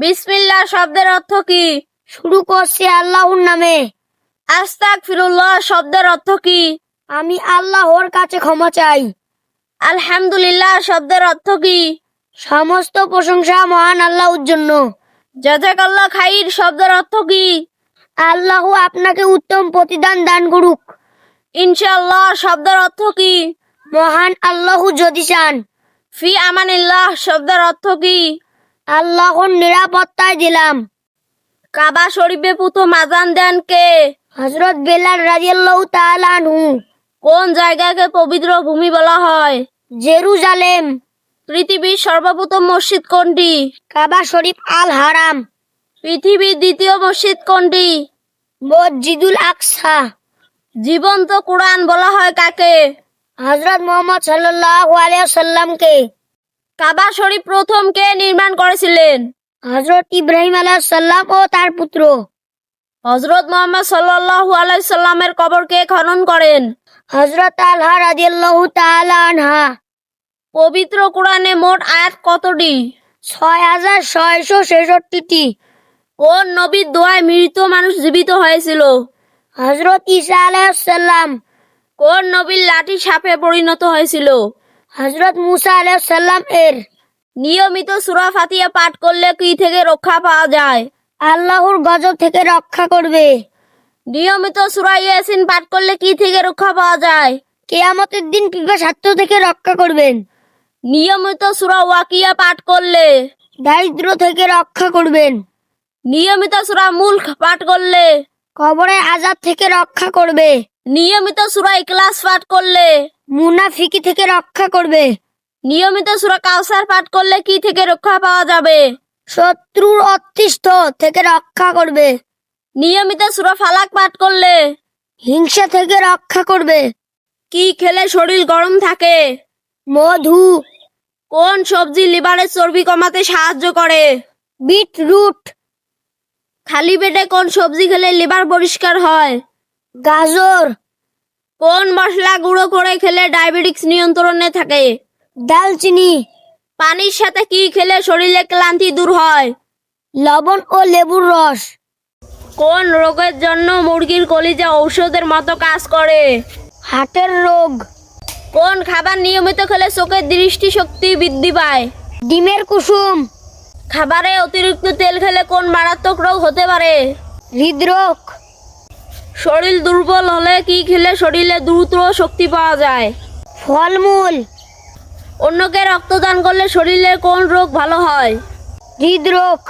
বিসমিল্লাহ শব্দের অর্থ কি? শুরু করছি আল্লাহর নামে। আস্তাক ফিরুল্লাহ শব্দের অর্থ কি? আমি আল্লাহর কাছে ক্ষমা চাই। আলহামদুলিল্লাহ শব্দের অর্থ কি? সমস্ত প্রশংসা মহান আল্লাহর জন্য। জাজাকাল্লাহ খাইর শব্দের অর্থ কি? আল্লাহ আপনাকে উত্তম প্রতিদান দান করুক। ইনশাআল্লাহ শব্দের অর্থ কি? মহান আল্লাহ যদি চান। ফি আমানিল্লাহ শব্দের অর্থ কি? আল্লাহর নিরাপত্তায় দিলাম। কাবা শরীফে প্রথম আজান দেন কে? হজরত বেলাল রাজিয়াল্লাহু তাআলা আনহু। কোন জায়গাকে পবিত্র ভূমি বলা হয়? জেরুজালেম। পৃথিবীর সর্বপ্রথম মসজিদ কোনটি? কাবা শরীফ আল হারাম পৃথিবীর দ্বিতীয় মসজিদ কোনটি? মসজিদুল আকসা। জীবন্ত কোরআন বলা হয় কাকে? হজরত মোহাম্মদ সাল্লাল্লাহু আলাইহি সাল্লামকে কাবা শরীফ প্রথম কে নির্মাণ করেছিলেন? হজরত ইব্রাহিম আলাইহিস সালাম ও তার পুত্র। হজরত মোহাম্মদ সাল্লাল্লাহু আলাইহি সাল্লামের কবর কে খনন করেন? হজরত আলহা রাদিয়াল্লাহু তাআলা আনহা। পবিত্র কোরআনে মোট আয়াত কতটি? ছয় হাজার ছয়শো ছেষট্টিটি। কোন নবীর দোয়ায় মৃত মানুষ জীবিত হয়েছিল? হজরত ইসা আলাইহিস সালাম। কোন নবীর লাঠি সাপে পরিণত হয়েছিল? হজরত মুসা আলাইহিস সালাম এর। নিয়মিত সুরা ফাতিয়া পাঠ করলে কি থেকে রক্ষা পাওয়া যায়? আল্লাহর গজব থেকে রক্ষা করবে। নিয়মিত সুরা ইয়াসিন পাঠ করলে কি থেকে রক্ষা পাওয়া যায়? কেয়ামতের দিন পিপাসার্থ থেকে রক্ষা করবেন। নিয়মিত সুরা ওয়াকিয়া পাঠ করলে? দারিদ্র থেকে রক্ষা করবেন। নিয়মিত সুরা মুলক পাঠ করলে? কবরে আজাদ থেকে রক্ষা করবে। নিয়মিত সুরা ইখলাস পাঠ করলে? মুনাফিকি থেকে রক্ষা করবে। নিয়মিত সুরা কাউসার পাঠ করলে কি থেকে রক্ষা পাওয়া যাবে? শত্রুর অতিষ্ঠ থেকে রক্ষা করবে। নিয়মিত সুরা ফালাক পাঠ করলে? হিংসা থেকে রক্ষা করবে। কি খেলে শরীর গরম থাকে? মধু। কোন সবজি লিভারের চর্বি কমাতে সাহায্য করে? বিট রুট খালি পেটে কোন সবজি খেলে লিভার পরিষ্কার হয়? গাজর। মশলা গুঁড়ো করে খেলে ডায়াবেটিক্স নিয়ন্ত্রণে থাকে। দালচিনি। পানির সাথে কি খেলে শরীরে ক্লান্তি দূর হয়? লবণ ও লেবুর রস। কোন রোগের জন্য মুরগির কলিজা ঔষধের মতো কাজ করে? হার্টের রোগ। কোন খাবার নিয়মিত খেলে চোখের দৃষ্টি শক্তি বৃদ্ধি পায়? ডিমের কুসুম। খাবারে অতিরিক্ত তেল খেলে কোন মারাত্মক রোগ হতে পারে? হৃদরোগ। শরীর দুর্বল হলে কি খেলে শরীরে দ্রুত শক্তি পাওয়া যায়? ফলমূল। অন্যকে রক্তদান করলে শরীরে কোন রোগ ভালো হয়? হৃদরোগ।